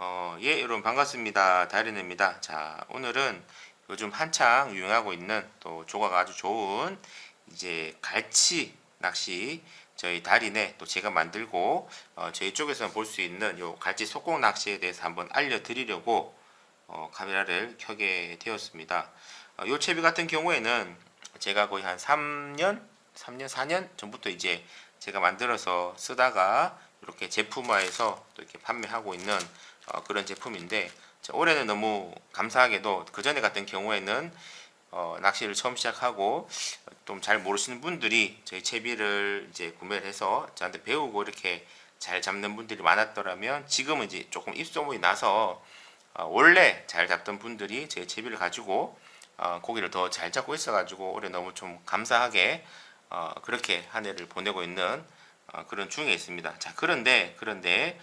어, 예, 여러분 반갑습니다. 다리네입니다. 자, 오늘은 요즘 한창 유행하고 있는 또 조과가 아주 좋은 이제 갈치 낚시 저희 달인에 또 제가 만들고 어, 저희 쪽에서 볼수 있는 요 갈치 속공 낚시에 대해서 한번 알려드리려고 어, 카메라를 켜게 되었습니다. 어, 요 채비 같은 경우에는 제가 거의 한 3년, 3년, 4년 전부터 이제 제가 만들어서 쓰다가 이렇게 제품화해서 또 이렇게 판매하고 있는 어, 그런 제품인데 자, 올해는 너무 감사하게도 그 전에 같은 경우에는 어, 낚시를 처음 시작하고 좀 잘 모르시는 분들이 저희 채비를 이제 구매를 해서 저한테 배우고 이렇게 잘 잡는 분들이 많았더라면 지금은 이제 조금 입소문이 나서 어, 원래 잘 잡던 분들이 제 채비를 가지고 어, 고기를 더 잘 잡고 있어가지고 올해 너무 좀 감사하게 어, 그렇게 한 해를 보내고 있는 어, 그런 중에 있습니다. 자 그런데 그런데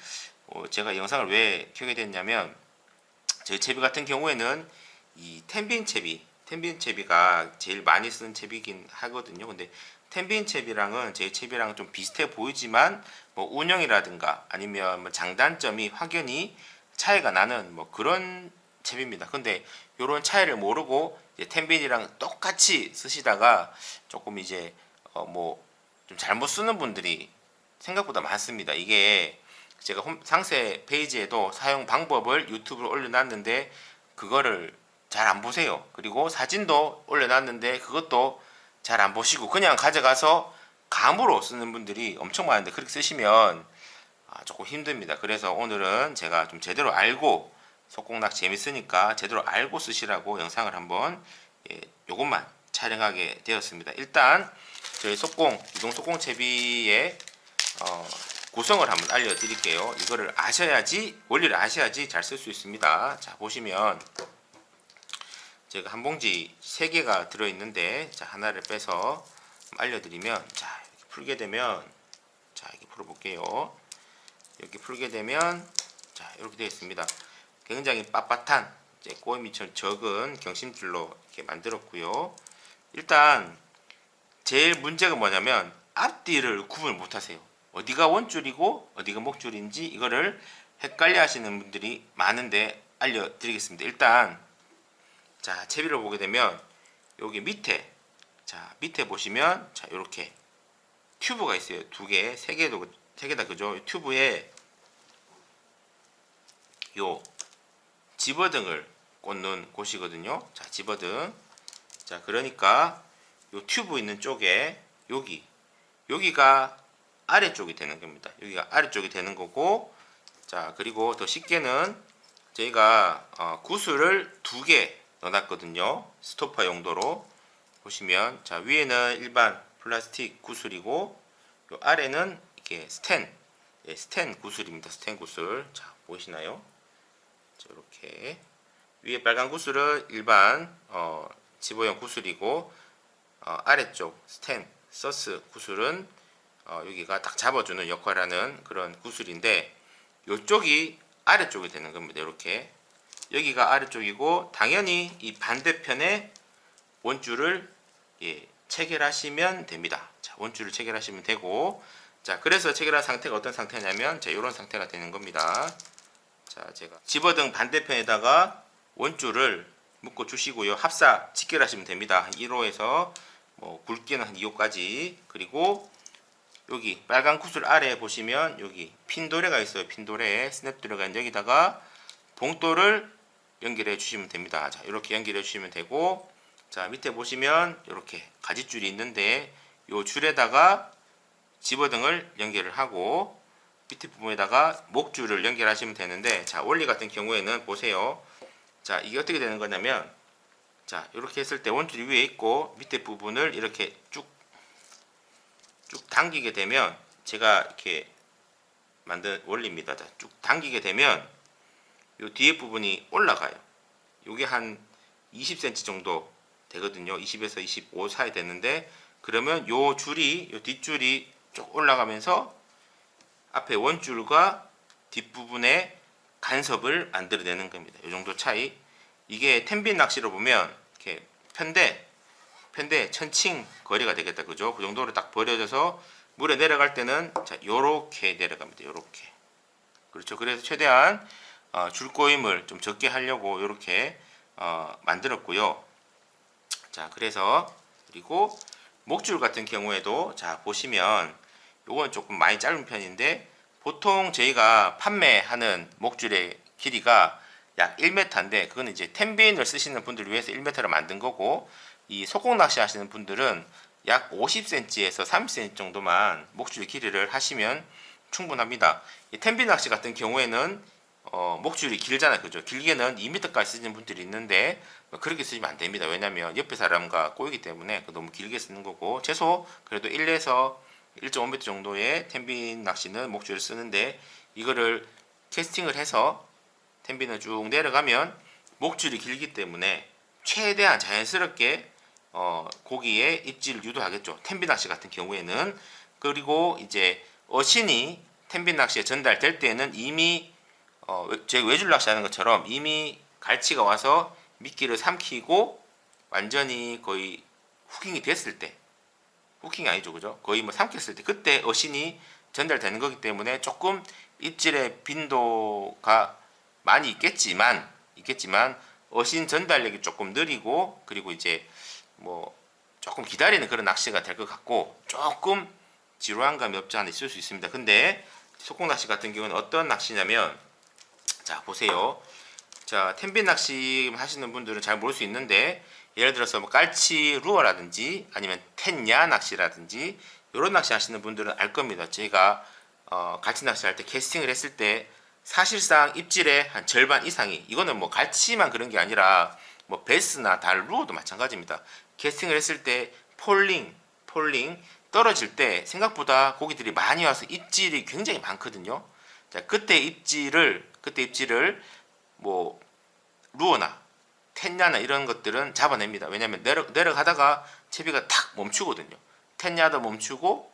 어, 제가 영상을 왜 켜게 됐냐면 저희 채비 같은 경우에는 이 텐빈 채비, 텐빈 채비가 제일 많이 쓰는 채비긴 하거든요. 근데 텐빈 채비랑은 제 채비랑 좀 비슷해 보이지만 뭐 운영이라든가 아니면 뭐 장단점이 확연히 차이가 나는 뭐 그런 채비입니다. 근데 이런 차이를 모르고 텐빈이랑 똑같이 쓰시다가 조금 이제 어 뭐 좀 잘못 쓰는 분들이 생각보다 많습니다. 이게 제가 홈, 상세 페이지에도 사용 방법을 유튜브로 올려놨는데 그거를 잘 안 보세요. 그리고 사진도 올려놨는데 그것도 잘 안 보시고 그냥 가져가서 감으로 쓰는 분들이 엄청 많은데 그렇게 쓰시면 아, 조금 힘듭니다. 그래서 오늘은 제가 좀 제대로 알고 속공낚 재밌으니까 제대로 알고 쓰시라고 영상을 한번 예, 요것만 촬영하게 되었습니다. 일단 저희 속공 이동 속공 채비의 어, 구성을 한번 알려드릴게요. 이거를 아셔야지 원리를 아셔야지 잘 쓸 수 있습니다. 자 보시면 제가 한 봉지 세 개가 들어있는데 자 하나를 빼서 알려드리면 자 이렇게 풀게 되면 자 이렇게 풀어볼게요. 이렇게 풀게 되면 자 이렇게 되어 있습니다. 굉장히 빳빳한 이제 꼬미처럼 적은 경심줄로 이렇게 만들었고요. 일단 제일 문제가 뭐냐면 앞뒤를 구분을 못하세요. 어디가 원줄이고 어디가 목줄인지 이거를 헷갈려 하시는 분들이 많은데 알려드리겠습니다. 일단 자 채비를 보게 되면 여기 밑에 자 밑에 보시면 자 이렇게 튜브가 있어요. 두 개, 세 개도 세 개다 그죠? 튜브에 요 집어등을 꽂는 곳이거든요. 자 집어등 자 그러니까 요 튜브 있는 쪽에 여기 여기가 아래쪽이 되는 겁니다. 여기가 아래쪽이 되는 거고 자 그리고 더 쉽게는 저희가 어, 구슬을 두 개 넣어놨거든요. 스토퍼 용도로 보시면 자 위에는 일반 플라스틱 구슬이고 요 아래는 이렇게 스텐 예, 스텐 구슬입니다. 스텐 구슬 자 보이시나요? 자, 이렇게 위에 빨간 구슬은 일반 어, 집어용 구슬이고 어, 아래쪽 스텐 서스 구슬은 어, 여기가 딱 잡아주는 역할을 하는 그런 구슬인데 이쪽이 아래쪽이 되는 겁니다. 이렇게 여기가 아래쪽이고 당연히 이 반대편에 원줄을 예, 체결하시면 됩니다. 자, 원줄을 체결하시면 되고 자, 그래서 체결한 상태가 어떤 상태냐면 자, 이런 상태가 되는 겁니다. 자, 제가 집어등 반대편에다가 원줄을 묶어 주시고요. 합사 직결하시면 됩니다. 한 1호에서 뭐 굵기는 한 2호까지 그리고 여기 빨간 구슬 아래에 보시면 여기 핀도레가 있어요. 핀도레 스냅도레가 있는 여기다가 봉돌을 연결해 주시면 됩니다. 자, 이렇게 연결해 주시면 되고 자, 밑에 보시면 이렇게 가지줄이 있는데 요 줄에다가 집어등을 연결을 하고 밑에 부분에다가 목줄을 연결하시면 되는데 자, 원리 같은 경우에는 보세요. 자, 이게 어떻게 되는 거냐면 자, 이렇게 했을 때 원줄이 위에 있고 밑에 부분을 이렇게 쭉 쭉 당기게 되면 제가 이렇게 만든 원리입니다. 자, 쭉 당기게 되면 요 뒤에 부분이 올라가요. 요게 한 20cm 정도 되거든요. 20에서 25 사이 되는데 그러면 요 줄이 요 뒷줄이 쭉 올라가면서 앞에 원줄과 뒷부분에 간섭을 만들어내는 겁니다. 이 정도 차이. 이게 텐빈 낚시로 보면 이렇게 편대 편대 천칭 거리가 되겠다 그죠? 그 정도로 딱 버려져서 물에 내려갈 때는 자 요렇게 내려갑니다. 요렇게 그렇죠. 그래서 최대한 어, 줄꼬임을 좀 적게 하려고 이렇게 어, 만들었고요. 자, 그래서 그리고 목줄 같은 경우에도 자 보시면 요건 조금 많이 짧은 편인데 보통 저희가 판매하는 목줄의 길이가 약 1m인데 그건 이제 텐빈을 쓰시는 분들을 위해서 1m를 만든 거고 이 소공 낚시 하시는 분들은 약 50cm에서 30cm 정도만 목줄 길이를 하시면 충분합니다. 이 텐빈 낚시 같은 경우에는 어, 목줄이 길잖아요. 그죠? 길게는 2m까지 쓰는 분들이 있는데 뭐 그렇게 쓰시면 안 됩니다. 왜냐면 옆에 사람과 꼬이기 때문에 그 너무 길게 쓰는 거고 최소 그래도 1에서 1.5m 정도의 텐빈 낚시는 목줄을 쓰는데 이거를 캐스팅을 해서 텐빈을 쭉 내려가면 목줄이 길기 때문에 최대한 자연스럽게 어, 고기에 입질을 유도하겠죠. 텐빈 낚시 같은 경우에는 그리고 이제 어신이 텐빈 낚시에 전달될 때는 이미 어, 제 외줄 낚시 하는 것처럼 이미 갈치가 와서 미끼를 삼키고 완전히 거의 후킹이 됐을 때 후킹이 아니죠 그죠 거의 뭐 삼켰을 때 그때 어신이 전달되는 거기 때문에 조금 입질의 빈도가 많이 있겠지만 있겠지만 어신 전달력이 조금 느리고 그리고 이제 뭐 조금 기다리는 그런 낚시가 될 것 같고 조금 지루한 감이 없지 않아 있을 수 있습니다. 근데 속공 낚시 같은 경우는 어떤 낚시냐면 자 보세요. 자 텐빈 낚시 하시는 분들은 잘 모를 수 있는데 예를 들어서 뭐 깔치 루어라든지 아니면 텐야 낚시라든지 이런 낚시 하시는 분들은 알 겁니다. 제가 어, 갈치 낚시 할 때 캐스팅을 했을 때 사실상 입질의 한 절반 이상이 이거는 뭐 갈치만 그런 게 아니라 뭐 베스나 달 루어도 마찬가지입니다 캐스팅을 했을 때 폴링 폴링 떨어질 때 생각보다 고기들이 많이 와서 입질이 굉장히 많거든요 자 그때 입질을 그때 입질을 뭐 루어나 텐야나 이런 것들은 잡아냅니다. 왜냐하면 내려, 내려가다가 채비가 탁 멈추거든요. 텐야도 멈추고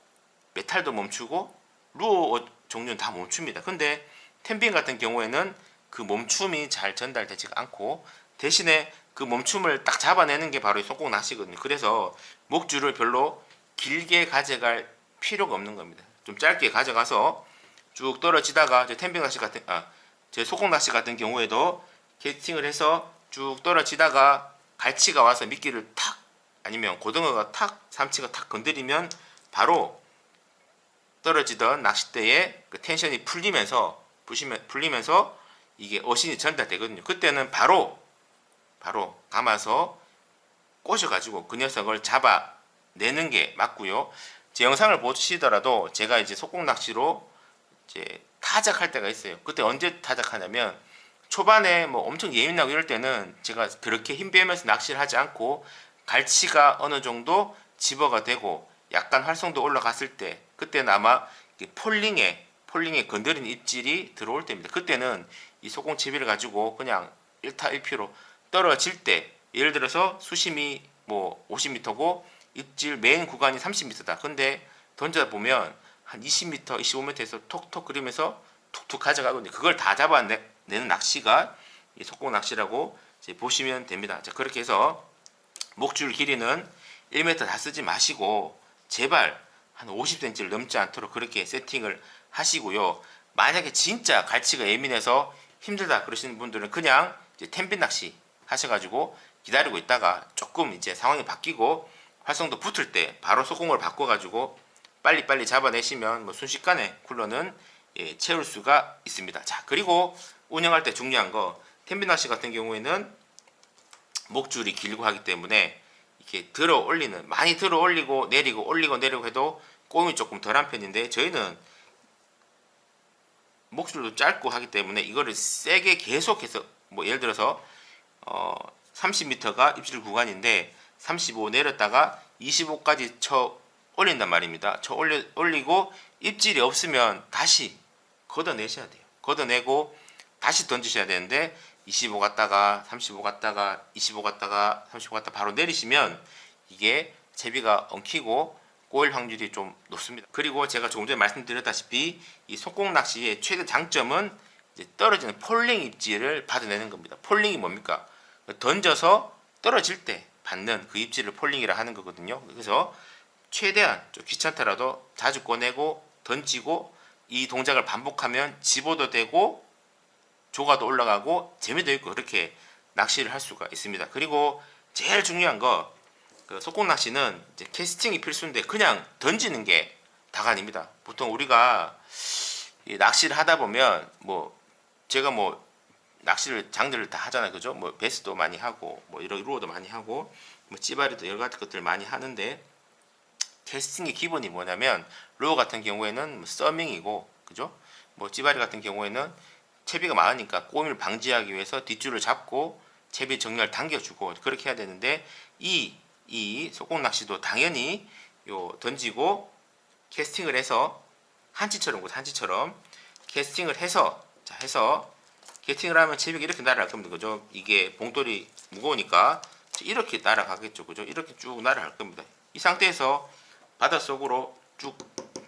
메탈도 멈추고 루어 종류는 다 멈춥니다. 근데 텐빈 같은 경우에는 그 멈춤이 잘 전달되지가 않고 대신에 그 멈춤을 딱 잡아내는 게 바로 이 속공 낚시거든요. 그래서 목줄을 별로 길게 가져갈 필요가 없는 겁니다. 좀 짧게 가져가서 쭉 떨어지다가 제 텐빈 낚시 같은 아, 제 소공 낚시 같은 경우에도 캐스팅을 해서 쭉 떨어지다가 갈치가 와서 미끼를 탁 아니면 고등어가 탁 삼치가 탁 건드리면 바로 떨어지던 낚싯대에 그 텐션이 풀리면서 풀리면, 풀리면서 이게 어신이 전달되거든요. 그때는 바로 바로 감아서 꼬셔가지고 그 녀석을 잡아내는 게 맞고요. 제 영상을 보시더라도 제가 이제 속공 낚시로 이제 타작할 때가 있어요. 그때 언제 타작하냐면 초반에 뭐 엄청 예민하고 이럴 때는 제가 그렇게 힘 빼면서 낚시를 하지 않고 갈치가 어느 정도 집어가 되고 약간 활성도 올라갔을 때 그때는 아마 폴링에 폴링에 건드린 입질이 들어올 때입니다. 그때는 이 소공 채비를 가지고 그냥 1타 1피로 떨어질 때 예를 들어서 수심이 뭐 50m고 입질 메인 구간이 30m다. 근데 던져 보면 한 20m, 25m에서 톡톡 그리면서 툭툭 가져가거든요. 그걸 다 잡아내는 낚시가 속공 낚시라고 보시면 됩니다. 자, 그렇게 해서 목줄 길이는 1m 다 쓰지 마시고 제발 한 50cm를 넘지 않도록 그렇게 세팅을 하시고요. 만약에 진짜 갈치가 예민해서 힘들다 그러시는 분들은 그냥 텐빈 낚시 하셔가지고 기다리고 있다가 조금 이제 상황이 바뀌고 활성도 붙을 때 바로 소공을 바꿔가지고 빨리빨리 잡아내시면 뭐 순식간에 쿨러는 예, 채울 수가 있습니다. 자 그리고 운영할 때 중요한 거 텐비낚시 같은 경우에는 목줄이 길고 하기 때문에 이렇게 들어 올리는 많이 들어 올리고 내리고 올리고 내리고 해도 꼬임이 조금 덜한 편인데 저희는 목줄도 짧고 하기 때문에 이거를 세게 계속해서 뭐 예를 들어서 어 30m가 입질 구간인데 35 내렸다가 25까지 쳐 올린단 말입니다. 쳐 올려, 올리고 입질이 없으면 다시 걷어내셔야 돼요. 걷어내고 다시 던지셔야 되는데 25 갔다가 35 갔다가 25 갔다가 35 갔다가 바로 내리시면 이게 제비가 엉키고 꼬일 확률이 좀 높습니다. 그리고 제가 조금 전에 말씀드렸다시피 이 속공 낚시의 최대 장점은 떨어지는 폴링 입질을 받아내는 겁니다. 폴링이 뭡니까? 던져서 떨어질 때 받는 그 입질을 폴링이라 하는 거거든요. 그래서 최대한 좀 귀찮더라도 자주 꺼내고 던지고 이 동작을 반복하면 집어도 되고 조가도 올라가고 재미도 있고 그렇게 낚시를 할 수가 있습니다. 그리고 제일 중요한 거그 속공 낚시는 캐스팅이 필수인데 그냥 던지는 게 다가 아닙니다. 보통 우리가 이 낚시를 하다 보면 뭐 제가 뭐 낚시를 장르를 다 하잖아요, 그죠? 뭐 베스도 많이 하고 뭐 이런 루어도 많이 하고 뭐 찌바리도 여러 가지 것들 많이 하는데 캐스팅의 기본이 뭐냐면 루어 같은 경우에는 뭐 서밍이고 그죠? 뭐 찌바리 같은 경우에는 채비가 많으니까 꼬임을 방지하기 위해서 뒷줄을 잡고 채비 정렬 당겨주고 그렇게 해야 되는데 이이 속공 낚시도 당연히 요 던지고 캐스팅을 해서 한치처럼 한치처럼 캐스팅을 해서 자 해서 캐스팅을 하면 채비가 이렇게 날아갈 겁니다. 그죠? 이게 봉돌이 무거우니까 이렇게 날아가겠죠. 그죠? 이렇게 쭉 날아갈 겁니다. 이 상태에서 바닷속으로 쭉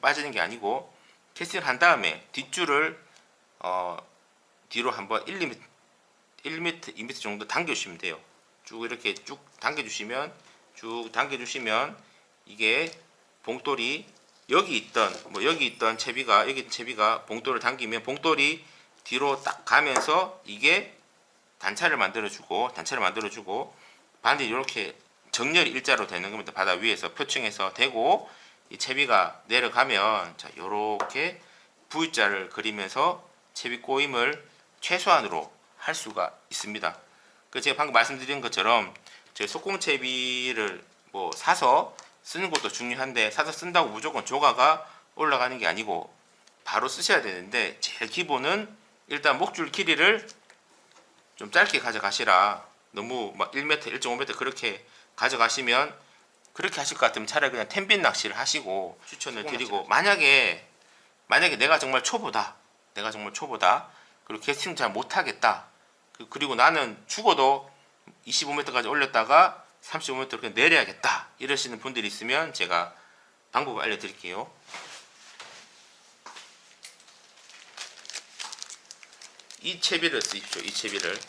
빠지는 게 아니고 캐스팅을 한 다음에 뒷줄을 어 뒤로 한번 1, 2m, 1m, 2m 정도 당겨주시면 돼요. 쭉 이렇게 쭉 당겨주시면 쭉 당겨주시면 이게 봉돌이 여기 있던 뭐 여기 있던 채비가 여기 채비가 봉돌을 당기면 봉돌이 뒤로 딱 가면서 이게 단차를 만들어주고 단차를 만들어주고 반대 이렇게 정렬이 일자로 되는 겁니다. 바다 위에서 표층에서 되고 이 채비가 내려가면 자 요렇게 V자를 그리면서 채비 꼬임을 최소한으로 할 수가 있습니다. 그 제가 방금 말씀드린 것처럼 제 속공채비를 뭐 사서 쓰는 것도 중요한데 사서 쓴다고 무조건 조가가 올라가는 게 아니고 바로 쓰셔야 되는데 제일 기본은 일단 목줄 길이를 좀 짧게 가져가시라. 너무 막 1m, 1.5m 그렇게 가져가시면 그렇게 하실 것 같으면 차라리 그냥 텐빈 낚시를 하시고 추천을 드리고 만약에 만약에 내가 정말 초보다 내가 정말 초보다 그리고 캐스팅 잘 못하겠다. 그- 그리고 나는 죽어도 25m까지 올렸다가 35m 이렇게 내려야겠다. 이러시는 분들이 있으면 제가 방법을 알려드릴게요 이 채비를 쓰십시오 이 채비를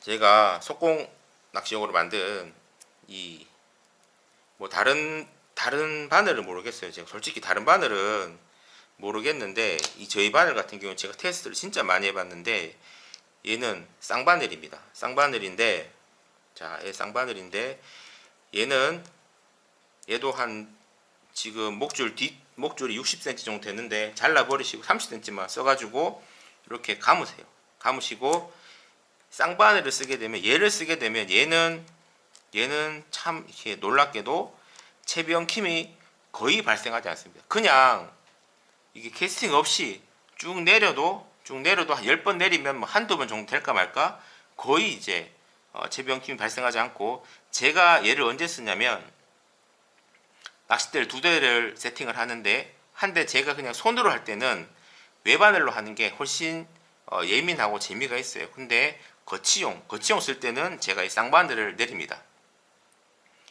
제가 속공 낚시용으로 만든 이 뭐 다른 다른 바늘을 모르겠어요 제가 솔직히 다른 바늘은 모르겠는데 이 저희 바늘 같은 경우는 제가 테스트를 진짜 많이 해봤는데 얘는 쌍바늘입니다. 쌍바늘인데 자, 얘 쌍바늘인데 얘는 얘도 한 지금 목줄 뒷 목줄이 60cm 정도 되는데 잘라 버리시고 30cm만 써가지고 이렇게 감으세요. 감으시고 쌍바늘을 쓰게 되면 얘를 쓰게 되면 얘는 얘는 참 이렇게 놀랍게도 채비 엉킴이 거의 발생하지 않습니다. 그냥 이게 캐스팅 없이 쭉 내려도 쭉 내려도 한 10번 내리면 뭐 한두 번 정도 될까 말까 거의 이제 어, 채비엉킴이 발생하지 않고 제가 얘를 언제 쓰냐면 낚싯대를 두 대를 세팅을 하는데 한 대 제가 그냥 손으로 할 때는 외바늘로 하는 게 훨씬 어, 예민하고 재미가 있어요. 근데 거치용, 거치용 쓸 때는 제가 이 쌍바늘을 내립니다.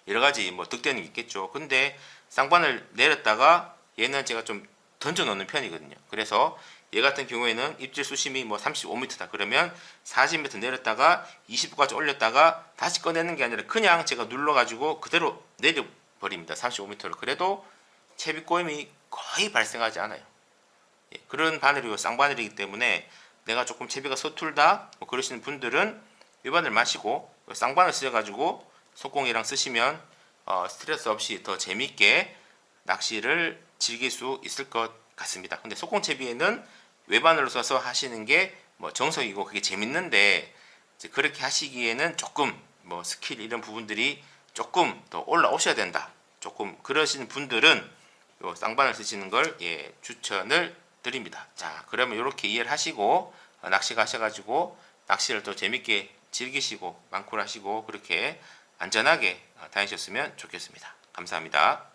여러 가지 뭐 득대는 있겠죠. 근데 쌍바늘 내렸다가 얘는 제가 좀 던져 놓는 편이거든요. 그래서 얘 같은 경우에는 입질 수심이 뭐 35m다 그러면 40m 내렸다가 20까지 올렸다가 다시 꺼내는 게 아니라 그냥 제가 눌러 가지고 그대로 내려 버립니다. 35m를 그래도 채비 꼬임이 거의 발생하지 않아요. 예, 그런 바늘이고 쌍바늘이기 때문에 내가 조금 채비가 서툴다 뭐 그러시는 분들은 일반을 마시고 쌍바늘 쓰셔가지고 속공이랑 쓰시면 어, 스트레스 없이 더 재밌게 낚시를 즐길 수 있을 것 같습니다. 근데 속공 채비에는 외반으로 써서 하시는 게 뭐 정석이고 그게 재밌는데 그렇게 하시기에는 조금 뭐 스킬 이런 부분들이 조금 더 올라오셔야 된다. 조금 그러시는 분들은 요 쌍반을 쓰시는 걸 예, 추천을 드립니다. 자, 그러면 이렇게 이해를 하시고 어, 낚시 가셔가지고 낚시를 또 재밌게 즐기시고 망쿨 하시고 그렇게 안전하게 어, 다니셨으면 좋겠습니다. 감사합니다.